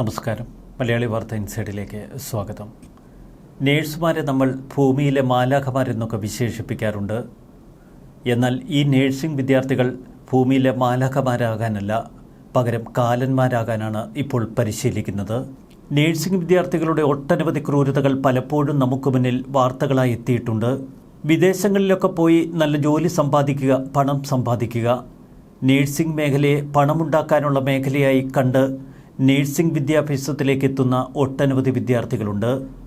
നമസ്കാരം. മലയാളി വാർത്ത ഇൻസൈഡിലേക്ക് സ്വാഗതം. നേഴ്സുമാരെ നമ്മൾ ഭൂമിയിലെ മാലാഖമാരെന്നൊക്കെ വിശേഷിപ്പിക്കാറുണ്ട്. എന്നാൽ ഈ നേഴ്സിംഗ് വിദ്യാർത്ഥികൾ ഭൂമിയിലെ മാലാഖമാരാകാനല്ല പകരം കാലന്മാരാകാനാണ് ഇപ്പോൾ പരിശീലിക്കുന്നത്. നേഴ്സിംഗ് വിദ്യാർത്ഥികളുടെ ഒട്ടനവധി ക്രൂരതകൾ പലപ്പോഴും നമുക്ക് മുന്നിൽ വാർത്തകളായി എത്തിയിട്ടുണ്ട്. വിദേശങ്ങളിലൊക്കെ പോയി നല്ല ജോലി സമ്പാദിക്കുക പണം സമ്പാദിക്കുക. നേഴ്സിംഗ് മേഖലയെ പണമുണ്ടാക്കാനുള്ള മേഖലയായി കണ്ട് നേഴ്സിംഗ് വിദ്യാഭ്യാസത്തിലേക്ക് എത്തുന്ന ഒട്ടനവധി വിദ്യാർത്ഥികളുണ്ട്.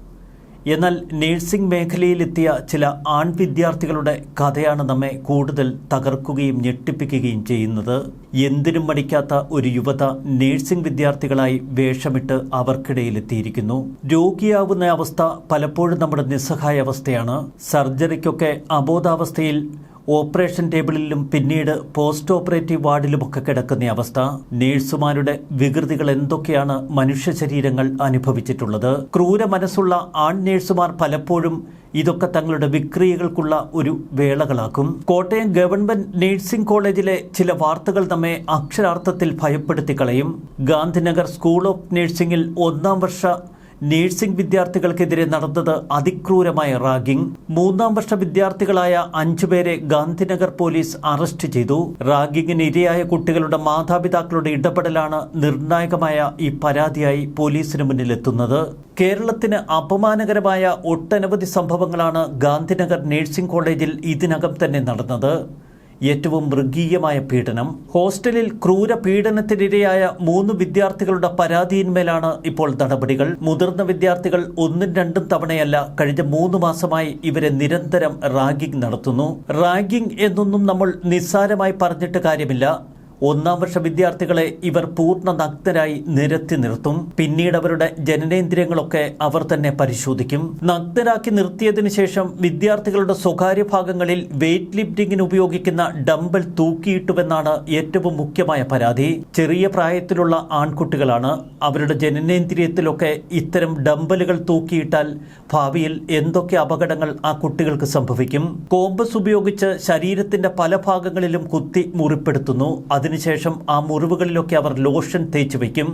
എന്നാൽ നേഴ്സിംഗ് മേഖലയിലെത്തിയ ചില ആൺ വിദ്യാർത്ഥികളുടെ കഥയാണ് നമ്മെ കൂടുതൽ തകർക്കുകയും ഞെട്ടിപ്പിക്കുകയും ചെയ്യുന്നത്. എന്തിനും മടിക്കാത്ത ഒരു യുവത നേഴ്സിംഗ് വിദ്യാർത്ഥികളായി വേഷമിട്ട് അവർക്കിടയിലെത്തിയിരിക്കുന്നു. രോഗിയാവുന്ന അവസ്ഥ പലപ്പോഴും നമ്മുടെ നിസ്സഹായ അവസ്ഥയാണ് സർജറിക്കൊക്കെ അബോധാവസ്ഥയിൽ ഓപ്പറേഷൻ ടേബിളിലും പിന്നീട് പോസ്റ്റ് ഓപ്പറേറ്റീവ് വാർഡിലുമൊക്കെ കിടക്കുന്ന അവസ്ഥ. നേഴ്സുമാരുടെ വികൃതികൾ എന്തൊക്കെയാണ് മനുഷ്യ ശരീരങ്ങൾ അനുഭവിച്ചിട്ടുള്ളത്? ക്രൂര മനസ്സുള്ള ആൺ നേഴ്സുമാർ പലപ്പോഴും ഇതൊക്കെ തങ്ങളുടെ വിക്രിയകൾക്കുള്ള ഒരു വേളകളാക്കും. കോട്ടയം ഗവൺമെന്റ് നഴ്സിംഗ് കോളേജിലെ ചില വാർത്തകൾ നമ്മെ അക്ഷരാർത്ഥത്തിൽ ഭയപ്പെടുത്തി കളയും ഗാന്ധിനഗർ സ്കൂൾ ഓഫ് നഴ്സിംഗിൽ ഒന്നാം വർഷ നഴ്സിംഗ് വിദ്യാർത്ഥികൾക്കെതിരെ നടന്നത് അതിക്രൂരമായ റാഗിംഗ്. മൂന്നാം വർഷ വിദ്യാർത്ഥികളായ അഞ്ചുപേരെ ഗാന്ധിനഗർ പോലീസ് അറസ്റ്റ് ചെയ്തു. റാഗിങ്ങിന് ഇരയായ കുട്ടികളുടെ മാതാപിതാക്കളുടെ ഇടപെടലാണ് നിർണായകമായ ഈ പരാതിയായി പോലീസിന് മുന്നിലെത്തുന്നത്. കേരളത്തിന് അപമാനകരമായ ഒട്ടനവധി സംഭവങ്ങളാണ് ഗാന്ധിനഗർ നഴ്സിംഗ് കോളേജിൽ ഇതിനകം തന്നെ നടന്നത്. ഏറ്റവും മൃഗീയമായ പീഡനം. ഹോസ്റ്റലിൽ ക്രൂര പീഡനത്തിനിരയായ മൂന്ന് വിദ്യാർത്ഥികളുടെ പരാതിയിന്മേലാണ് ഇപ്പോൾ നടപടികൾ. മുതിർന്ന വിദ്യാർത്ഥികൾ ഒന്നും രണ്ടും തവണയല്ല കഴിഞ്ഞ മൂന്ന് മാസമായി ഇവരെ നിരന്തരം റാഗിംഗ് നടത്തുന്നു. റാഗിംഗ് എന്നൊന്നും നമ്മൾ നിസ്സാരമായി പറഞ്ഞിട്ട് കാര്യമില്ല. ഒന്നാം വർഷ വിദ്യാർത്ഥികളെ ഇവർ പൂർണ നഗ്നരായി നിരത്തി നിർത്തും. പിന്നീട് അവരുടെ ജനനേന്ദ്രിയങ്ങളൊക്കെ അവർ തന്നെ പരിശോധിക്കും. നഗ്നരാക്കി നിർത്തിയതിനു ശേഷം വിദ്യാർത്ഥികളുടെ സ്വകാര്യ ഭാഗങ്ങളിൽ വെയിറ്റ് ലിഫ്റ്റിംഗിന് ഉപയോഗിക്കുന്ന ഡംബൽ തൂക്കിയിട്ടുവെന്നാണ് ഏറ്റവും മുഖ്യമായ പരാതി. ചെറിയ പ്രായത്തിലുള്ള ആൺകുട്ടികളാണ്. അവരുടെ ജനനേന്ദ്രിയത്തിലൊക്കെ ഇത്തരം ഡംബലുകൾ തൂക്കിയിട്ടാൽ ഭാവിയിൽ എന്തൊക്കെ അപകടങ്ങൾ ആ കുട്ടികൾക്ക് സംഭവിക്കും. കോമ്പസ് ഉപയോഗിച്ച് ശരീരത്തിന്റെ പല ഭാഗങ്ങളിലും കുത്തി മുറിപ്പെടുത്തുന്നു. അതിനുശേഷം ആ മുറിവുകളിലൊക്കെ അവർ ലോഷൻ തേച്ച് വയ്ക്കും.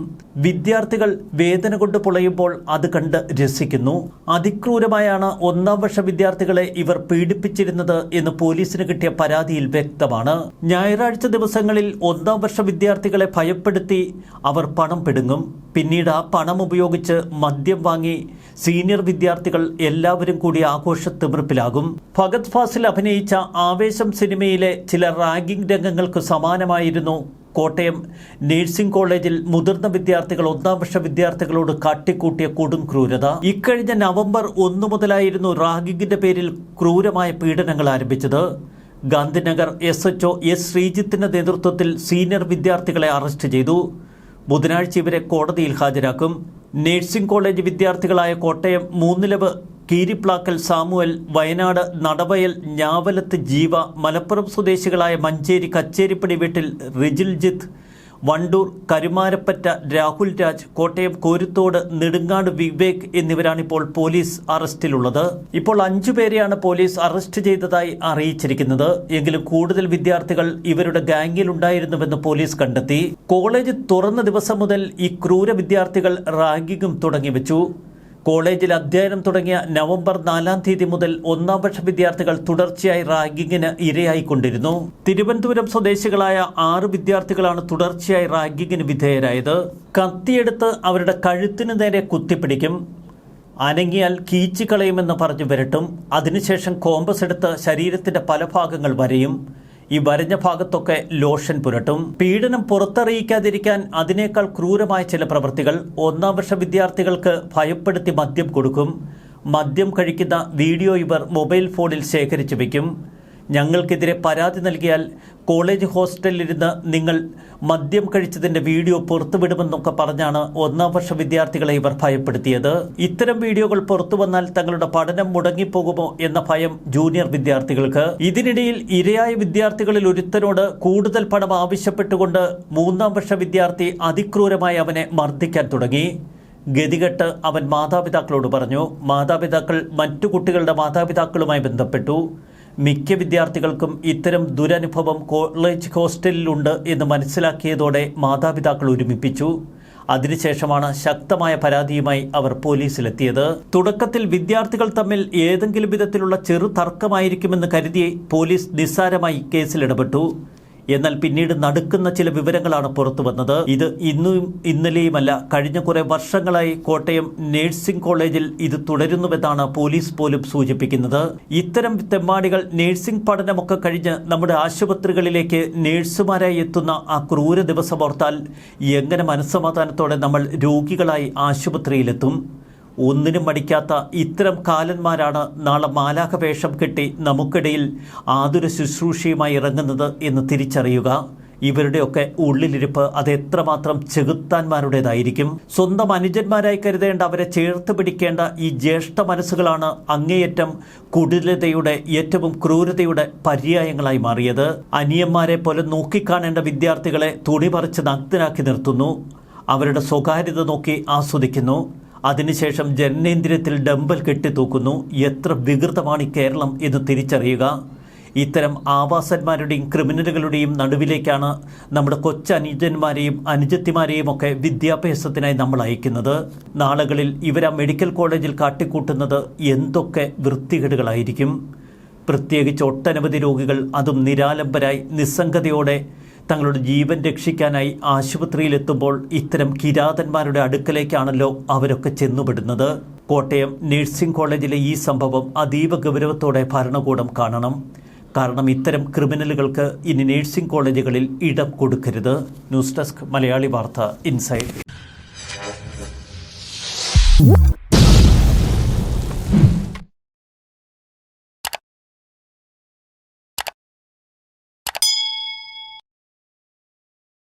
വിദ്യാർത്ഥികൾ വേദന കൊണ്ട് പൊളയുമ്പോൾ അത് കണ്ട് രസിക്കുന്നു. അതിക്രൂരമായാണ് ഒന്നാം വർഷ വിദ്യാർത്ഥികളെ ഇവർ പീഡിപ്പിച്ചിരുന്നത് എന്ന് പോലീസിന് കിട്ടിയ പരാതിയിൽ വ്യക്തമാണ്. ഞായറാഴ്ച ദിവസങ്ങളിൽ ഒന്നാം വർഷ വിദ്യാർത്ഥികളെ ഭയപ്പെടുത്തി അവർ പണം പിടുങ്ങും. പിന്നീട് ആ പണം ഉപയോഗിച്ച് മദ്യം വാങ്ങി സീനിയർ വിദ്യാർത്ഥികൾ എല്ലാവരും കൂടി ആഘോഷ തിമിർപ്പിലാകും ഭഗത് ഫാസിൽ അഭിനയിച്ച ആവേശം സിനിമയിലെ ചില റാഗിംഗ് രംഗങ്ങൾക്ക് സമാനമായിരുന്നു കോട്ടയം നഴ്സിംഗ് കോളേജിൽ മുതിർന്ന വിദ്യാർത്ഥികൾ ഒന്നാം വർഷ വിദ്യാർത്ഥികളോട് കാട്ടിക്കൂട്ടിയ കൊടും ക്രൂരത. ഇക്കഴിഞ്ഞ നവംബർ ഒന്ന് മുതലായിരുന്നു റാഗിങ്ങിന്റെ പേരിൽ ക്രൂരമായ പീഡനങ്ങൾ ആരംഭിച്ചത്. Gandhinagar S H O S ശ്രീജിത്തിന്റെ നേതൃത്വത്തിൽ സീനിയർ വിദ്യാർത്ഥികളെ അറസ്റ്റ് ചെയ്തു. ബുധനാഴ്ച ഇവരെ കോടതിയിൽ ഹാജരാക്കും. നഴ്സിംഗ് കോളേജ് വിദ്യാർത്ഥികളായ കോട്ടയം മൂന്നിലവ് കീരിപ്ലാക്കൽ സാമുവൽ വയനാട് നടവയൽ ഞാവലത്ത് ജീവ മലപ്പുറം സ്വദേശികളായ മഞ്ചേരി കച്ചേരിപ്പടി വീട്ടിൽ റിജിൽജിത്ത് വണ്ടൂർ കരുമാരപ്പറ്റ രാഹുൽ രാജ് കോട്ടയം കോരുത്തോട് നെടുങ്ങാട് വിവേക് എന്നിവരാണിപ്പോൾ പോലീസ് അറസ്റ്റിലുള്ളത്. ഇപ്പോൾ അഞ്ചു പേരെയാണ് പോലീസ് അറസ്റ്റ് ചെയ്തതായി അറിയിച്ചിരിക്കുന്നത്. എങ്കിലും കൂടുതൽ വിദ്യാർത്ഥികൾ ഇവരുടെ ഗാംഗിലുണ്ടായിരുന്നുവെന്ന് പോലീസ് കണ്ടെത്തി. കോളേജ് തുറന്ന ദിവസം മുതൽ ഈ ക്രൂര വിദ്യാർത്ഥികൾ റാഗിങ്ങും തുടങ്ങിവെച്ചു. കോളേജിൽ അധ്യയനം തുടങ്ങിയ നവംബർ നാലാം തീയതി മുതൽ ഒന്നാം വർഷ വിദ്യാർത്ഥികൾ തുടർച്ചയായി റാഗിങ്ങിന് ഇരയായിക്കൊണ്ടിരുന്നു. തിരുവനന്തപുരം സ്വദേശികളായ ആറ് വിദ്യാർത്ഥികളാണ് തുടർച്ചയായി റാഗിങ്ങിന് വിധേയരായത്. കത്തിയെടുത്ത് അവരുടെ കഴുത്തിനു നേരെ കുത്തിപ്പിടിക്കും. അനങ്ങിയാൽ കീച്ചുകളയുമെന്ന് പറഞ്ഞു വരട്ടും. അതിനുശേഷം കോമ്പസ് എടുത്ത് ശരീരത്തിന്റെ പല ഭാഗങ്ങൾ വരയും. ഈ വരഞ്ഞ ഭാഗത്തൊക്കെ ലോഷൻ പുരട്ടും. പീഡനം പുറത്തറിയിക്കാതിരിക്കാൻ അതിനേക്കാൾ ക്രൂരമായ ചില പ്രവൃത്തികൾ ഒന്നാം വർഷ വിദ്യാർത്ഥികൾക്ക് ഭയപ്പെടുത്തി മദ്യം കൊടുക്കും. മദ്യം കഴിക്കുന്ന വീഡിയോ ഇവർ മൊബൈൽ ഫോണിൽ ശേഖരിച്ചു വയ്ക്കും. ഞങ്ങൾക്കെതിരെ പരാതി നൽകിയാൽ കോളേജ് ഹോസ്റ്റലിലിരുന്ന് നിങ്ങൾ മദ്യം കഴിച്ചതിന്റെ വീഡിയോ പുറത്തുവിടുമെന്നൊക്കെ പറഞ്ഞാണ് ഒന്നാം വർഷ വിദ്യാർത്ഥികളെ ഇവർ ഭയപ്പെടുത്തിയത്. ഇത്തരം വീഡിയോകൾ പുറത്തു വന്നാൽ തങ്ങളുടെ പഠനം മുടങ്ങിപ്പോകുമോ എന്ന ഭയം ജൂനിയർ വിദ്യാർത്ഥികൾക്ക്. ഇതിനിടയിൽ ഇരയായ വിദ്യാർത്ഥികളിൽ ഒരുത്തനോട് കൂടുതൽ പണം ആവശ്യപ്പെട്ടുകൊണ്ട് മൂന്നാം വർഷ വിദ്യാർത്ഥി അതിക്രൂരമായി അവനെ മർദ്ദിക്കാൻ തുടങ്ങി. ഗതികെട്ട് അവൻ മാതാപിതാക്കളോട് പറഞ്ഞു. മാതാപിതാക്കൾ മറ്റു കുട്ടികളുടെ മാതാപിതാക്കളുമായി ബന്ധപ്പെട്ടു. മിക്ക വിദ്യാർത്ഥികൾക്കും ഇത്തരം ദുരനുഭവം കോളേജ് ഹോസ്റ്റലിലുണ്ട് എന്ന് മനസ്സിലാക്കിയതോടെ മാതാപിതാക്കൾ ഒരുമിപ്പിച്ചു. അതിനുശേഷമാണ് ശക്തമായ പരാതിയുമായി അവർ പോലീസിലെത്തിയത്. തുടക്കത്തിൽ വിദ്യാർത്ഥികൾ തമ്മിൽ ഏതെങ്കിലും വിധത്തിലുള്ള ചെറു തർക്കമായിരിക്കുമെന്ന് കരുതിയേ പോലീസ് നിസ്സാരമായി കേസിൽ ഇടപെട്ടു. എന്നാൽ പിന്നീട് നടുക്കുന്ന ചില വിവരങ്ങളാണ് പുറത്തു വന്നത്. ഇത് ഇന്നും ഇന്നലെയുമല്ല കഴിഞ്ഞ കുറെ വർഷങ്ങളായി കോട്ടയം നഴ്സിംഗ് കോളേജിൽ ഇത് തുടരുന്നുവെന്നാണ് പോലീസ് പോലും സൂചിപ്പിക്കുന്നത്. ഇത്തരം തെമ്മാടികൾ നഴ്സിംഗ് പഠനമൊക്കെ കഴിഞ്ഞ് നമ്മുടെ ആശുപത്രികളിലേക്ക് നഴ്സുമാരായി എത്തുന്ന ആ ക്രൂര ദിവസം ഓർത്താൽ എങ്ങനെ മനസ്സമാധാനത്തോടെ നമ്മൾ രോഗികളായി ആശുപത്രിയിലെത്തും? ഒന്നിനും മടിക്കാത്ത ഇത്തരം കാലന്മാരാണ് നാളെ മാലാഖവേഷം കെട്ടി നമുക്കിടയിൽ ആതുര ശുശ്രൂഷയുമായി ഇറങ്ങുന്നത് എന്ന് തിരിച്ചറിയുക. ഇവരുടെയൊക്കെ ഉള്ളിലിരിപ്പ് അത് എത്രമാത്രം ചെകുത്താന്മാരുടേതായിരിക്കും. സ്വന്തം അനുജന്മാരായി കരുതേണ്ട അവരെ ചേർത്ത് പിടിക്കേണ്ട ഈ ജ്യേഷ്ഠ മനസ്സുകളാണ് അങ്ങേയറ്റം കുടിലതയുടെ ഏറ്റവും ക്രൂരതയുടെ പര്യായങ്ങളായി മാറിയത്. അനിയന്മാരെ പോലെ നോക്കിക്കാണേണ്ട വിദ്യാർത്ഥികളെ തുണി പറിച്ച് നഗ്നരാക്കി നിർത്തുന്നു. അവരുടെ സ്വകാര്യത നോക്കി ആസ്വദിക്കുന്നു. അതിനുശേഷം ജനനേന്ദ്രിയത്തിൽ ഡമ്പൽ കെട്ടിത്തൂക്കുന്നു എത്ര വികൃതമാണ് കേരളം എന്ന് തിരിച്ചറിയുക. ഇത്തരം ആവാസന്മാരുടെയും ക്രിമിനലുകളുടെയും നടുവിലേക്കാണ് നമ്മുടെ കൊച്ചനുജന്മാരെയും അനുജത്തിമാരെയും ഒക്കെ വിദ്യാഭ്യാസത്തിനായി നമ്മൾ അയക്കുന്നത്. നാളുകളിൽ ഇവർ ആ മെഡിക്കൽ കോളേജിൽ കാട്ടിക്കൂട്ടുന്നത് എന്തൊക്കെ വൃത്തികേടുകളായിരിക്കും. പ്രത്യേകിച്ച് ഒട്ടനവധി രോഗികൾ അതും നിരാലംബരായി നിസ്സംഗതയോടെ തങ്ങളുടെ ജീവൻ രക്ഷിക്കാനായി ആശുപത്രിയിലെത്തുമ്പോൾ ഇത്തരം കിരാതന്മാരുടെ അടുക്കലേക്കാണല്ലോ അവരൊക്കെ ചെന്നുപെടുന്നത്. കോട്ടയം നഴ്സിംഗ് കോളേജിലെ ഈ സംഭവം അതീവ ഗൗരവത്തോടെ ഭരണകൂടം കാണണം. കാരണം ഇത്തരം ക്രിമിനലുകൾക്ക് ഇനി നഴ്സിംഗ് കോളേജുകളിൽ ഇടം കൊടുക്കരുത്. ന്യൂസ് ഡെസ്ക് മലയാളി വാർത്ത ഇൻസൈഡ്.